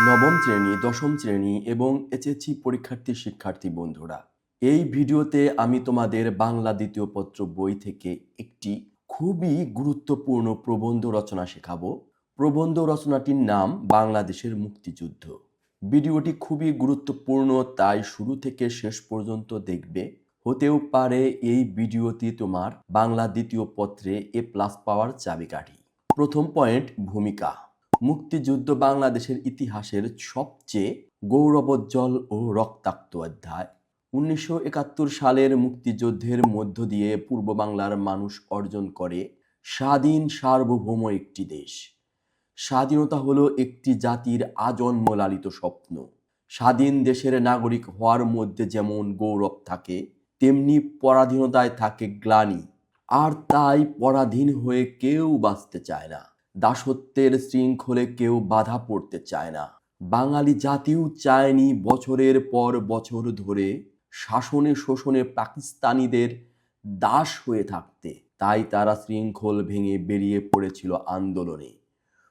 নবম শ্রেণি, দশম শ্রেণি এবং এসএসসি পরীক্ষার্থী শিক্ষার্থী বন্ধুরা, এই ভিডিওতে আমি তোমাদের বাংলা দ্বিতীয় পত্র বই থেকে একটি খুবই গুরুত্বপূর্ণ প্রবন্ধ রচনা শেখাবো। প্রবন্ধ রচনাটির নাম বাংলাদেশের মুক্তিযুদ্ধ। ভিডিওটি খুবই গুরুত্বপূর্ণ, তাই শুরু থেকে শেষ পর্যন্ত দেখবে। হতেও পারে এই ভিডিওটি তোমার বাংলা দ্বিতীয় পত্রে এ প্লাস পাওয়ার চাবিকাঠি। প্রথম পয়েন্ট, ভূমিকা। মুক্তিযুদ্ধ বাংলাদেশের ইতিহাসের সবচেয়ে গৌরবোজ্জ্বল ও রক্তাক্ত অধ্যায়। উনিশশো একাত্তর সালের মুক্তিযুদ্ধের মধ্য দিয়ে পূর্ব বাংলার মানুষ অর্জন করে স্বাধীন সার্বভৌম একটি দেশ। স্বাধীনতা হলো একটি জাতির আজন্ম লালিত স্বপ্ন। স্বাধীন দেশের নাগরিক হওয়ার মধ্যে যেমন গৌরব থাকে, তেমনি পরাধীনতায় থাকে গ্লানি, আর তাই পরাধীন হয়ে কেউ বাঁচতে চায় না। দাসত্বের শৃঙ্খলে কেউ বাধা পড়তে চায় না। বাঙালি জাতিও চায়নি বছরের পর বছর ধরে শাসনে শোষণে পাকিস্তানিদের দাস হয়ে থাকতে। তাই তারা শৃঙ্খল ভেঙে বেরিয়ে পড়েছিল আন্দোলনে।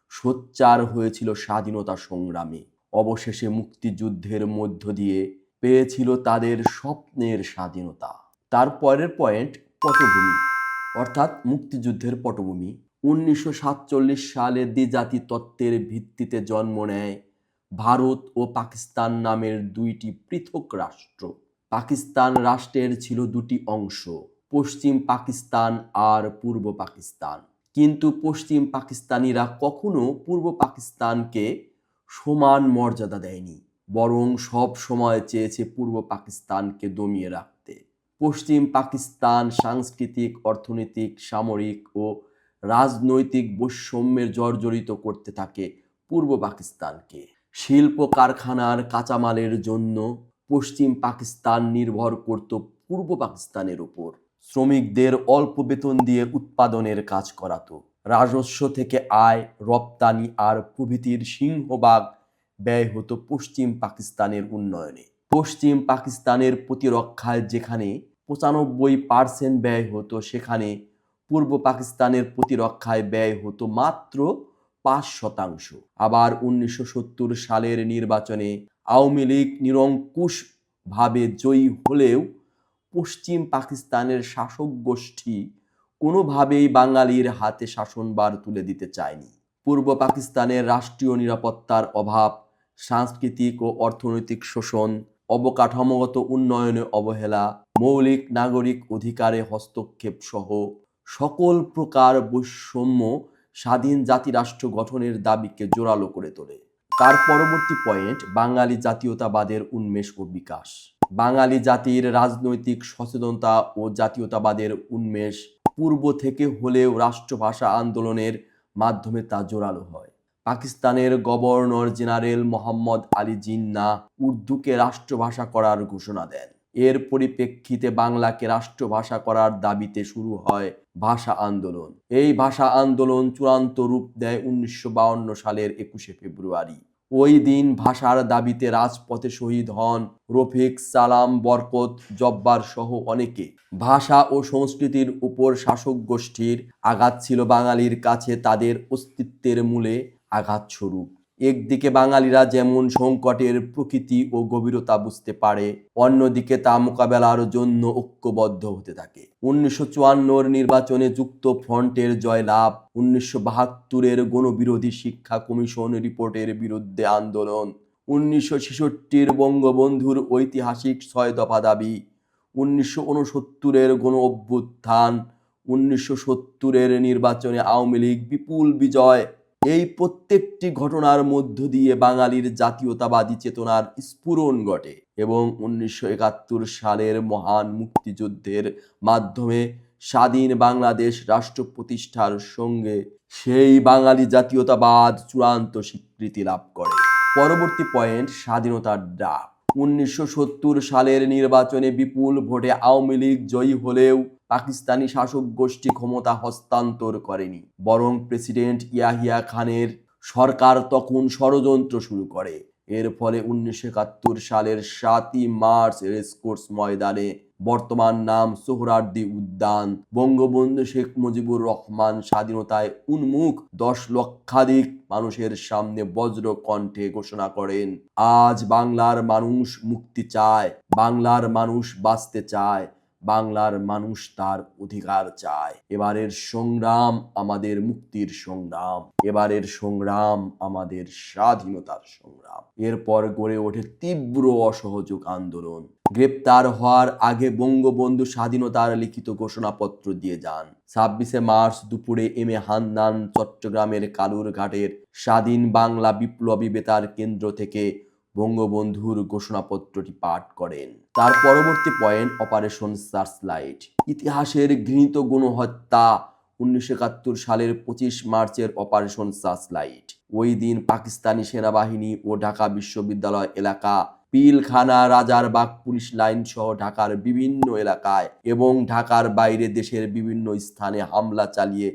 সোচ্চার হয়েছিল স্বাধীনতা সংগ্রামে। অবশেষে মুক্তিযুদ্ধের মধ্য দিয়ে পেয়েছিল তাদের স্বপ্নের স্বাধীনতা। তার পরের পয়েন্ট পটভূমি। অর্থাৎ মুক্তিযুদ্ধের পটভূমি। উনিশশো সাতচল্লিশ সালে দ্বিজাতি তত্ত্বের ভিত্তিতে জন্ম নেয় ভারত ও পাকিস্তান নামের দুইটি পৃথক রাষ্ট্র। পাকিস্তান রাষ্ট্রের ছিল দুটি অংশ, পশ্চিম পাকিস্তান আর পূর্ব পাকিস্তান। কিন্তু পশ্চিম পাকিস্তানিরা কখনো পূর্ব পাকিস্তানকে সমান মর্যাদা দেয়নি, বরং সব সময় চেয়েছে পূর্ব পাকিস্তানকে দমিয়ে রাখতে। পশ্চিম পাকিস্তান সাংস্কৃতিক, অর্থনৈতিক, সামরিক ও রাজনৈতিক বৈষম্যের জর্জরিত করতে থাকে পূর্ব পাকিস্তানকে। শিল্প কারখানার কাঁচামালের জন্য পশ্চিম পাকিস্তান নির্ভর করত পূর্ব পাকিস্তানের উপর। শ্রমিকদের অল্প বেতন দিয়ে উৎপাদনের কাজ করাতো। রাজস্ব থেকে আয়, রপ্তানি আর প্রভৃতির সিংহভাগ ব্যয় হতো পশ্চিম পাকিস্তানের উন্নয়নে। পশ্চিম পাকিস্তানের প্রতিরক্ষায় যেখানে পঁচানব্বই পার্সেন্ট ব্যয় হতো, সেখানে পূর্ব পাকিস্তানের প্রতিরক্ষায় ব্যয় হতো মাত্র পাঁচ শতাংশ। আবার উনিশশো সত্তর সালের নির্বাচনে আওয়ামী লীগ নিরঙ্কুশ ভাবে জয়ী হলেও পশ্চিম পাকিস্তানের শাসক গোষ্ঠী কোনোভাবেই বাঙালির হাতে শাসনবার তুলে দিতে চায়নি। পূর্ব পাকিস্তানের রাষ্ট্রীয় নিরাপত্তার অভাব, সাংস্কৃতিক ও অর্থনৈতিক শোষণ, অবকাঠামোগত উন্নয়নে অবহেলা, মৌলিক নাগরিক অধিকারে হস্তক্ষেপ সহ সকল প্রকার বৈষম্য স্বাধীন জাতিরাষ্ট্র গঠনের দাবিকে জোরালো করে তোলে। তার পরবর্তী পয়েন্ট, বাঙালি জাতীয়তাবাদের উন্মেষ ও বিকাশ। বাঙালি জাতির রাজনৈতিক সচেতনতা ও জাতীয়তাবাদের উন্মেষ পূর্ব থেকে হলেও রাষ্ট্রভাষা আন্দোলনের মাধ্যমে তা জোরালো হয়। পাকিস্তানের গভর্নর জেনারেল মোহাম্মদ আলী জিন্না উর্দুকে রাষ্ট্রভাষা করার ঘোষণা দেন। এর পরিপ্রেক্ষিতে বাংলাকে রাষ্ট্রভাষা করার দাবিতে শুরু হয় ভাষা আন্দোলন। এই ভাষা আন্দোলন চূড়ান্ত রূপ দেয় উনিশশো সালের একুশে ফেব্রুয়ারি। ওই দিন ভাষার দাবিতে রাজপথে শহীদ হন রফিক সালাম, বরকত, জব্বার সহ অনেকে। ভাষা ও সংস্কৃতির উপর শাসক গোষ্ঠীর আঘাত ছিল বাঙালির কাছে তাদের অস্তিত্বের মূলে আঘাত স্বরূপ একদিকে বাঙালিরা যেমন সংকটের প্রকৃতি ও গভীরতা বুঝতে পারে, অন্যদিকে তা মোকাবেলার জন্য ঐক্যবদ্ধ হতে থাকে। উনিশশো চুয়ান্নর নির্বাচনে যুক্ত ফ্রন্টের জয়লাভ, উনিশশো বাহাত্তরের গণবিরোধী শিক্ষা কমিশন রিপোর্টের বিরুদ্ধে আন্দোলন, উনিশশো ছেষট্টির বঙ্গবন্ধুর ঐতিহাসিক ছয় দফা দাবি, উনিশশো উনসত্তরের গণ অভ্যুত্থান, উনিশশো সত্তরের নির্বাচনে আওয়ামী লীগ বিপুল বিজয় এই প্রত্যেকটি ঘটনার মধ্য দিয়ে বাঙালির জাতীয়তাবাদী চেতনার স্ফুরণ ঘটে এবং উনিশশো একাত্তর সালের মহান মুক্তিযুদ্ধের মাধ্যমে স্বাধীন বাংলাদেশ রাষ্ট্র প্রতিষ্ঠার সঙ্গে সেই বাঙালি জাতীয়তাবাদ চূড়ান্ত স্বীকৃতি লাভ করে। পরবর্তী পয়েন্ট, স্বাধীনতার ডাক। উনিশশো সত্তর সালের নির্বাচনে বিপুল ভোটে আওয়ামী লীগ জয়ী হলেও পাকিস্তানি শাসক গোষ্ঠী ক্ষমতা হস্তান্তর করেনি। বরং প্রেসিডেন্ট ইয়াহিয়া খানের সরকার তখন ষড়যন্ত্র শুরু করে। এর ফলে উনিশশো একাত্তর সালের সাতই মার্চ রেসকোর্স ময়দানে বর্তমান নাম সোহরার্দি উদ্যান, বঙ্গবন্ধু শেখ মুজিবুর রহমান স্বাধীনতায় উন্মুখ দশ লক্ষাধিক মানুষের সামনে বজ্র কণ্ঠে ঘোষণা করেন, আজ বাংলার মানুষ মুক্তি চায়, বাংলার মানুষ বাঁচতে চায়। বাংলার মানুষ তার অধিকার চায়। এবারের সংগ্রাম আমাদের মুক্তির সংগ্রাম। এবারের সংগ্রাম আমাদের স্বাধীনতার সংগ্রাম। এরপর গড়ে ওঠে তীব্র অসহযোগ আন্দোলন। গ্রেপ্তার হওয়ার আগে বঙ্গবন্ধু স্বাধীনতার লিখিত ঘোষণাপত্র দিয়ে যান। ছাব্বিশে মার্চ দুপুরে এম এ হান্নান চট্টগ্রামের কালুরঘাটের স্বাধীন বাংলা বিপ্লবী বেতার কেন্দ্র থেকে বঙ্গবন্ধুর ঘোষণাপত্রটি পাঠ করেন। তার পরবর্তী পয়েন্ট অপারেশন সার্চলাইট ইতিহাসের ঘৃণিত গণহত্যা, উনিশশো একাত্তর সালের পঁচিশ মার্চের অপারেশন সার্চলাইট ওই দিন পাকিস্তানি সেনাবাহিনী ও ঢাকা বিশ্ববিদ্যালয় এলাকা, পিলখানা রাজারবাগ পুলিশ লাইন সহ ঢাকার বিভিন্ন এলাকায় এবং ঢাকার বাইরে দেশের বিভিন্ন স্থানে হামলা চালিয়ে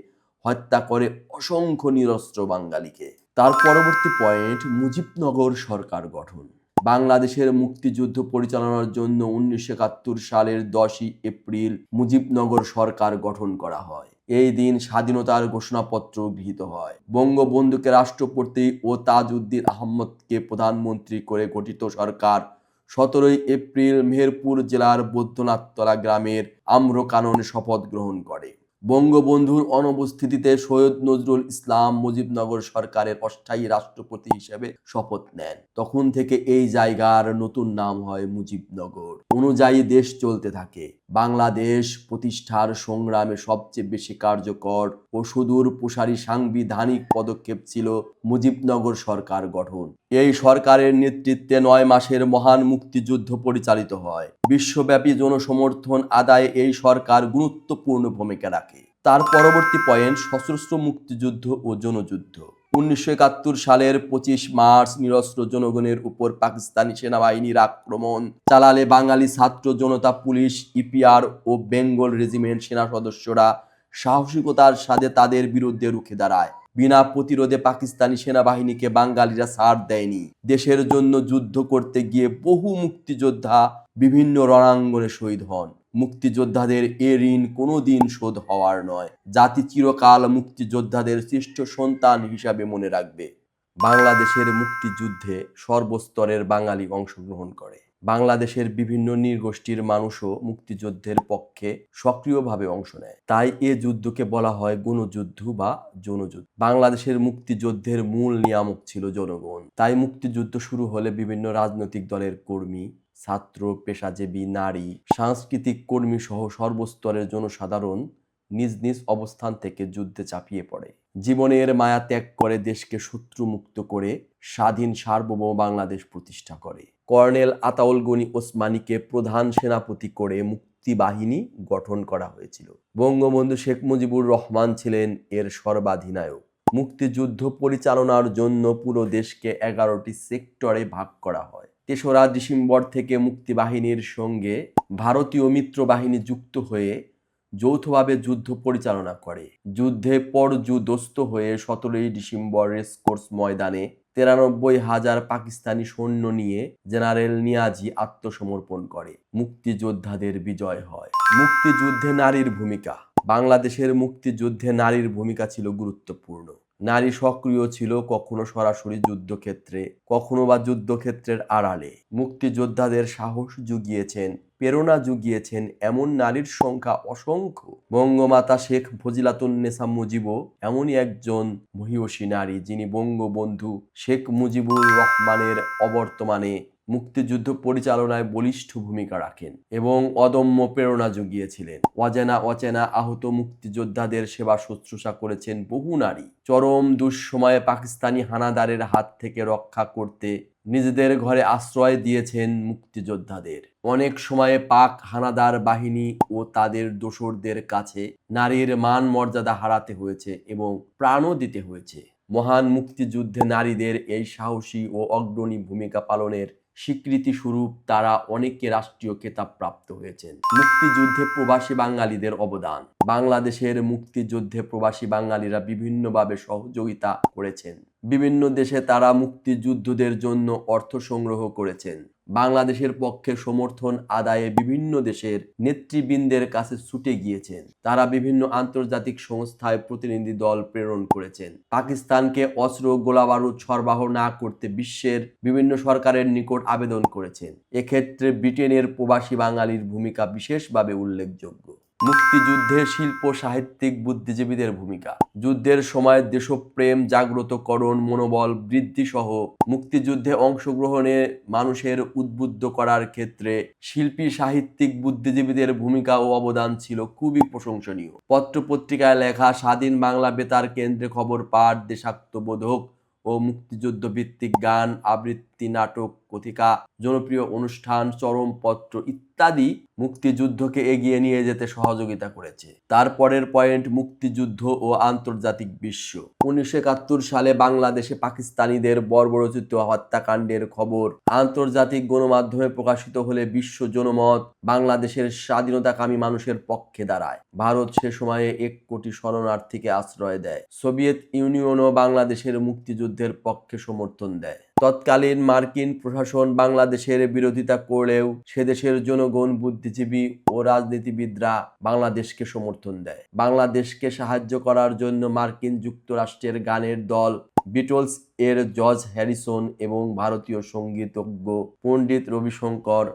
হত্যা করে অসংখ্য নিরস্ত্র বাঙালিকে। তার পরবর্তী পয়েন্ট মুজিবনগর সরকার গঠন। বাংলাদেশের মুক্তিযুদ্ধ পরিচালনার জন্য উনিশশো একাত্তর সালের দশই এপ্রিল মুজিবনগর সরকার গঠন করা হয়। এই দিন স্বাধীনতার ঘোষণাপত্র গৃহীত হয়। বঙ্গবন্ধুকে রাষ্ট্রপতি ও তাজউদ্দিন আহমদকে প্রধানমন্ত্রী করে গঠিত সরকার সতেরোই এপ্রিল মেহেরপুর জেলার বৈদ্যনাথতলা গ্রামের আম্রকানন শপথ গ্রহণ করে। বঙ্গবন্ধুর অনুপস্থিতিতে সৈয়দ নজরুল ইসলাম মুজিবনগর সরকারের অস্থায়ী রাষ্ট্রপতি হিসেবে শপথ নেন। তখন থেকে এই জায়গার নতুন নাম হয় মুজিবনগর। অনুযায়ী দেশ চলতে থাকে। বাংলাদেশ প্রতিষ্ঠার সংগ্রামে সবচেয়ে বেশি কার্যকর ও সুদূর প্রসারী সাংবিধানিক পদক্ষেপ ছিল মুজিবনগর সরকার গঠন। এই সরকারের নেতৃত্বে নয় মাসের মহান মুক্তিযুদ্ধ পরিচালিত হয়। বিশ্বব্যাপী জনসমর্থন আদায়ে এই সরকার গুরুত্বপূর্ণ ভূমিকা রাখে। তার পরবর্তী পয়েন্ট সশস্ত্র মুক্তিযুদ্ধ ও জনযুদ্ধ। উনিশশো একাত্তর সালের পঁচিশ মার্চ নিরস্ত্র জনগণের উপর পাকিস্তানি সেনাবাহিনীর আক্রমণ। চালালে বাঙালি ছাত্র জনতা, পুলিশ, ইপিআর ও বেঙ্গল রেজিমেন্ট সেনা সদস্যরা সাহসিকতার সাথে তাদের বিরুদ্ধে রুখে দাঁড়ায়। বিনা প্রতিরোধে পাকিস্তানি সেনাবাহিনীকে বাঙালিরা ছাড় দেয়নি। দেশের জন্য যুদ্ধ করতে গিয়ে বহু মুক্তিযোদ্ধা বিভিন্ন রণাঙ্গনে শহীদ হন। মুক্তিযোদ্ধাদের এ ঋণ কোনোদিন শোধ হওয়ার নয়। জাতি চিরকাল মুক্তিযোদ্ধাদের শ্রেষ্ঠ সন্তান হিসাবে মনে রাখবে। বাংলাদেশের মুক্তিযুদ্ধে সর্বস্তরের বাঙালি অংশগ্রহণ করে। বাংলাদেশের বিভিন্ন নৃগোষ্ঠীর মানুষও মুক্তিযুদ্ধের পক্ষে সক্রিয়ভাবে অংশ নেয়। তাই এ যুদ্ধকে বলা হয় গণযুদ্ধ বা জনযুদ্ধ বাংলাদেশের মুক্তিযুদ্ধের মূল নিয়ামক ছিল জনগণ। তাই মুক্তিযুদ্ধ শুরু হলে বিভিন্ন রাজনৈতিক দলের কর্মী ছাত্র, পেশাজীবী, নারী, সাংস্কৃতিক কর্মী সহ সর্বস্তরের জনসাধারণ নিজ নিজ অবস্থান থেকে যুদ্ধে চাপিয়ে পড়ে। জীবনের মায়া ত্যাগ করে দেশকে শত্রু মুক্ত করে স্বাধীন সার্বভৌম বাংলাদেশ প্রতিষ্ঠা করে। কর্নেল আতাউল গনি ওসমানীকে প্রধান সেনাপতি করে মুক্তি বাহিনী গঠন করা হয়েছিল। বঙ্গবন্ধু শেখ মুজিবুর রহমান ছিলেন এর সর্বাধিনায়ক। মুক্তিযুদ্ধ পরিচালনার জন্য পুরো দেশকে এগারোটি সেক্টরে ভাগ করা হয়। তেসরা ডিসেম্বর থেকে মুক্তিবাহিনীর সঙ্গে ভারতীয় মিত্র বাহিনী যুক্ত হয়ে যৌথভাবে যুদ্ধ পরিচালনা করে। যুদ্ধে পরযুদস্ত হয়ে সতেরোই ডিসেম্বর রেসকোর্স ময়দানে তিরানব্বই হাজার পাকিস্তানি সৈন্য নিয়ে জেনারেল নিয়াজি আত্মসমর্পণ করে। মুক্তিযোদ্ধাদের বিজয় হয়। মুক্তিযুদ্ধে নারীর ভূমিকা। বাংলাদেশের মুক্তিযুদ্ধে নারীর ভূমিকা ছিল গুরুত্বপূর্ণ। নারী সক্রিয় ছিল কখনো সরাসরি যুদ্ধক্ষেত্রে, কখনো বা যুদ্ধক্ষেত্রের আড়ালে। মুক্তিযোদ্ধাদের সাহস জুগিয়েছেন, প্রেরণা জুগিয়েছেন এমন নারীর সংখ্যা অসংখ্য। বঙ্গমাতা শেখ ফজিলাতুন্নেসা মুজিব এমনই একজন মহিষী নারী যিনি বঙ্গবন্ধু শেখ মুজিবুর রহমানের অবর্তমানে মুক্তিযুদ্ধ পরিচালনায় বলিষ্ঠ ভূমিকা রাখেন এবং অদম্য প্রেরণা জুগিয়েছিলেন। অজানা অচেনা আহত মুক্তিযোদ্ধাদের সেবা শুশ্রূষা করেছেন বহু নারী। চরম দুঃসময়ে পাকিস্তানি হানাদারের হাত থেকে রক্ষা করতে নিজেদের ঘরে আশ্রয় দিয়েছেন মুক্তিযোদ্ধাদের। অনেক সময়ে পাক হানাদার বাহিনী ও তাদের দোসরদের কাছে নারীর মান মর্যাদা হারাতে হয়েছে এবং প্রাণও দিতে হয়েছে। মহান মুক্তিযুদ্ধে নারীদের এই সাহসী ও অগ্রণী ভূমিকা পালনের স্বীকৃতি স্বরূপ তারা অনেকে রাষ্ট্রীয় খেতাব প্রাপ্ত হয়েছেন। মুক্তিযুদ্ধে প্রবাসী বাঙালিদের অবদান। বাংলাদেশের মুক্তিযুদ্ধে প্রবাসী বাঙালিরা বিভিন্নভাবে সহযোগিতা করেছেন। বিভিন্ন দেশে তারা মুক্তিযুদ্ধদের জন্য অর্থ সংগ্রহ করেছেন। বাংলাদেশের পক্ষে সমর্থন আদায়ে বিভিন্ন দেশের নেতৃবৃন্দের কাছে ছুটে গিয়েছেন। তারা বিভিন্ন আন্তর্জাতিক সংস্থায় প্রতিনিধি দল প্রেরণ করেছেন। পাকিস্তানকে অস্ত্র, গোলাবারুদ, সরবরাহ না করতে বিশ্বের বিভিন্ন সরকারের নিকট আবেদন করেছেন। এক্ষেত্রে ব্রিটেনের প্রবাসী বাঙালির ভূমিকা বিশেষভাবে উল্লেখযোগ্য। মুক্তিযুদ্ধে শিল্প, সাহিত্যিক, বুদ্ধিজীবীদের ভূমিকা। যুদ্ধের সময় দেশপ্রেম, জাগ্রতকরণ, মনোবল বৃদ্ধি সহ মুক্তিযুদ্ধে অংশগ্রহণে মানুষের উদ্বুদ্ধ করার ক্ষেত্রে শিল্পী, সাহিত্যিক, বুদ্ধিজীবীদের ভূমিকা ও অবদান ছিল খুবই প্রশংসনীয়। পত্রপত্রিকায় লেখা, স্বাধীন বাংলা বেতার কেন্দ্রে খবর পাঠ, দেশাত্মবোধক ও মুক্তিযুদ্ধ ভিত্তিক গান আবৃত্তি নাটক, কথিকা, জনপ্রিয় অনুষ্ঠান চরমপত্র ইত্যাদি মুক্তিযুদ্ধকে এগিয়ে নিয়ে যেতে সহযোগিতা করেছে। তারপরের পয়েন্ট মুক্তিযুদ্ধ ও আন্তর্জাতিক বিশ্ব। উনিশশো একাত্তর সালে বাংলাদেশে পাকিস্তানিদের বর্বরচিত হত্যাকাণ্ডের খবর আন্তর্জাতিক গণমাধ্যমে প্রকাশিত হলে বিশ্ব জনমত বাংলাদেশের স্বাধীনতাকামী মানুষের পক্ষে দাঁড়ায়। ভারত সে সময়ে এক কোটি শরণার্থীকে আশ্রয় দেয়। সোভিয়েত ইউনিয়নও বাংলাদেশের মুক্তিযুদ্ধের পক্ষে সমর্থন দেয়। তৎকালীন মার্কিন প্রশাসন বাংলাদেশের বিরোধিতা করলেও সে দেশের জনগণ বুদ্ধিজীবী ও রাজনীতিবিদরা বাংলাদেশকে সমর্থন দেয়। বাংলাদেশকে সাহায্য করার জন্য মার্কিন যুক্তরাষ্ট্রের গানের দল বিটলস এর জর্জ হ্যারিসন এবং ভারতীয় সঙ্গীতজ্ঞ পণ্ডিত রবিশঙ্কর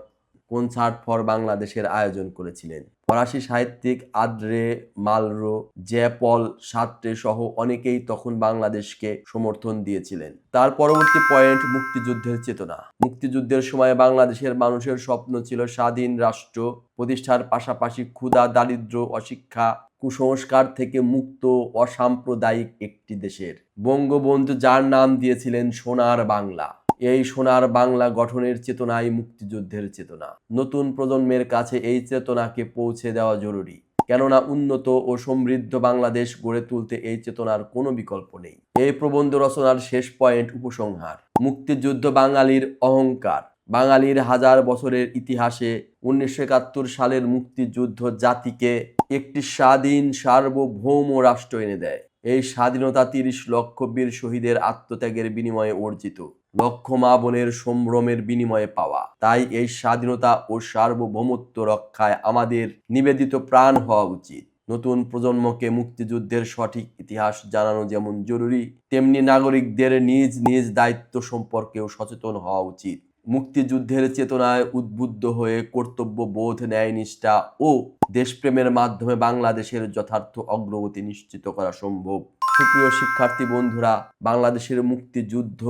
কনসার্ট ফর বাংলাদেশের আয়োজন করেছিলেন। ফরাসি সাহিত্যিক আদ্রে মালরো জ্যাপল সাত্রে সহ অনেকেই তখন বাংলাদেশকে সমর্থন দিয়েছিলেন। তার পরবর্তী পয়েন্ট মুক্তিযুদ্ধের চেতনা। মুক্তিযুদ্ধের সময় বাংলাদেশের মানুষের স্বপ্ন ছিল স্বাধীন রাষ্ট্র প্রতিষ্ঠার পাশাপাশি ক্ষুধা দারিদ্র অশিক্ষা, কুসংস্কার থেকে মুক্ত, অসাম্প্রদায়িক একটি দেশের। বঙ্গবন্ধু যার নাম দিয়েছিলেন সোনার বাংলা। এই সোনার বাংলা গঠনের চেতনাই মুক্তিযুদ্ধের চেতনা। নতুন প্রজন্মের কাছে এই চেতনাকে পৌঁছে দেওয়া জরুরি। কেননা উন্নত ও সমৃদ্ধ বাংলাদেশ গড়ে তুলতে এই চেতনার কোনো বিকল্প নেই। এই প্রবন্ধ রচনার শেষ পয়েন্ট উপসংহার। মুক্তিযুদ্ধ বাঙালির অহংকার। বাঙালির হাজার বছরের ইতিহাসে উনিশশো একাত্তর সালের মুক্তিযুদ্ধ জাতিকে একটি স্বাধীন সার্বভৌম রাষ্ট্র এনে দেয়। এই স্বাধীনতা তিরিশ লক্ষ বীর শহীদের আত্মত্যাগের বিনিময়ে অর্জিত। লক্ষ মা বোনের সম্ভ্রমের বিনিময়ে পাওয়া। তাই এই স্বাধীনতা ও সার্বভৌমত্ব রক্ষায় আমাদের নিবেদিত প্রাণ হওয়া উচিত। নতুন প্রজন্মকে মুক্তিযুদ্ধের সঠিক ইতিহাস জানানো যেমন জরুরি, তেমনি নাগরিকদের নিজ নিজ দায়িত্ব সম্পর্কেও সচেতন হওয়া উচিত। মুক্তিযুদ্ধের চেতনায় উদ্বুদ্ধ হয়ে কর্তব্য বোধ ন্যায়নিষ্ঠা ও দেশপ্রেমের মাধ্যমে বাংলাদেশের যথার্থ অগ্রগতি নিশ্চিত করা সম্ভব। সুপ্রিয় শিক্ষার্থী বন্ধুরা, বাংলাদেশের মুক্তিযুদ্ধ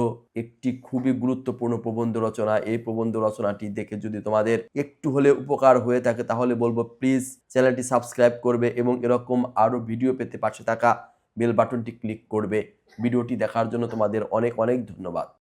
একটি খুবই গুরুত্বপূর্ণ প্রবন্ধ রচনা। এই প্রবন্ধ রচনাটি দেখে যদি তোমাদের একটু হলে উপকার হয়ে থাকে, তাহলে বলব প্লিজ চ্যানেলটি সাবস্ক্রাইব করবে এবং এরকম আরও ভিডিও পেতে পাশে থাকা বেল বাটনটি ক্লিক করবে। ভিডিওটি দেখার জন্য তোমাদের অনেক অনেক ধন্যবাদ।